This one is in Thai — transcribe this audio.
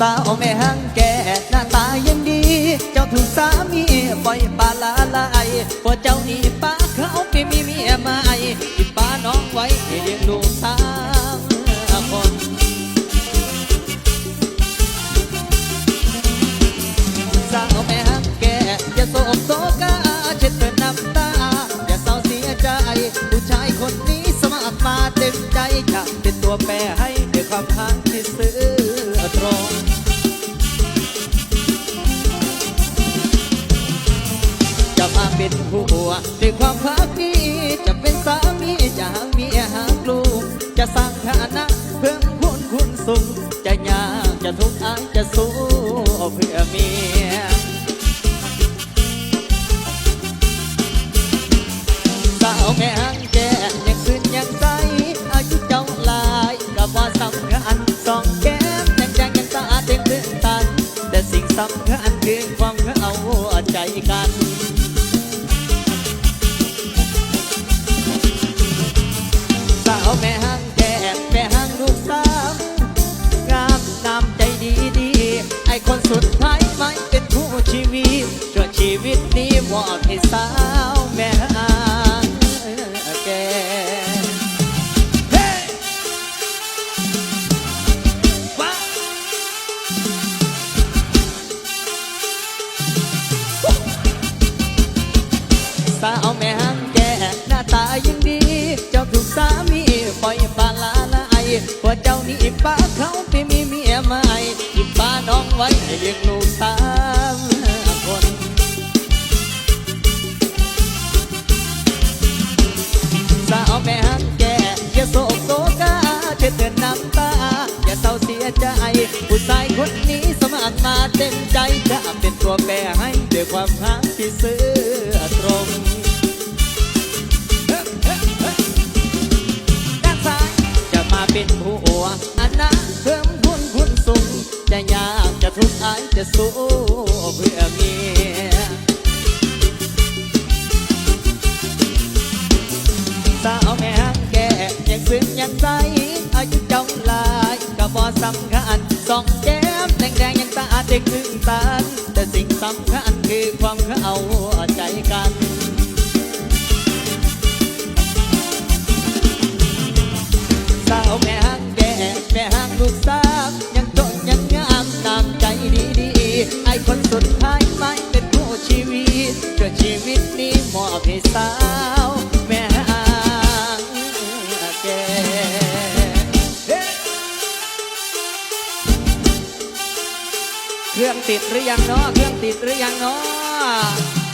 สาวแม่หังแกหน้าตายังดี เจ้าถูกสามีปล่อยปลาละลายพอเจ้านี่ป้าเขาไปมีเมียมาไอปิดป้าน้องไว้ให้เลี้ยงลูกสามคนสาวแม่หังแก่อย่าโศกโศกา ความพังที่ซื่อตรงจะมาเป็นผัวด้วยความพักดีจะเป็นสามีจะหาเมียหาลูก จะสร้างฐานะเพิ่มพูนคุณสุขจะยากจะทุกข์อายจะสู้เพื่อเมีย เต็มเลือนตัน แต่สิ่งสำคัญคือความเข้าใจกันสาวแม่ห้างแก่แม่ห้างลูกสาวงามนำใจดีดีไอคนสุดท้ายไม่เป็นคู่ชีวิตชั่วชีวิตนี้มอบให้สาว ลาเจ้านี่ป้าเขาไปมีเมียใหม่ที่ป้าน้องไว้ให้เลี้ยงลูกสามคนสาวแม่หันแก่อย่าโศกโศกาเช็ดเตือนน้ำตา อย่าเศร้าเสียใจ ผู้ชายคนนี้สมัครมาเต็มใจจะเป็นตัวแปรให้ด้วยความรักที่ซื่อตรง เป็นผัวอันนะเพิ่มพูนคุณสูงจะยากจะทุกข์อายจะสู้เพื่อเมียสาวแม่ฮักแก่ยังซึ้งยังใสอายุจ้าหลายก็บ่สำคัญสองแก้มแดงๆยังตาเด็กถึงตาแต่สิ่งสำคัญคือความเข้าใจกัน นี้มอบให้สาวแม่ฮักแก่เครื่องติดหรือยังเนาะเครื่องติดหรือยังเนาะ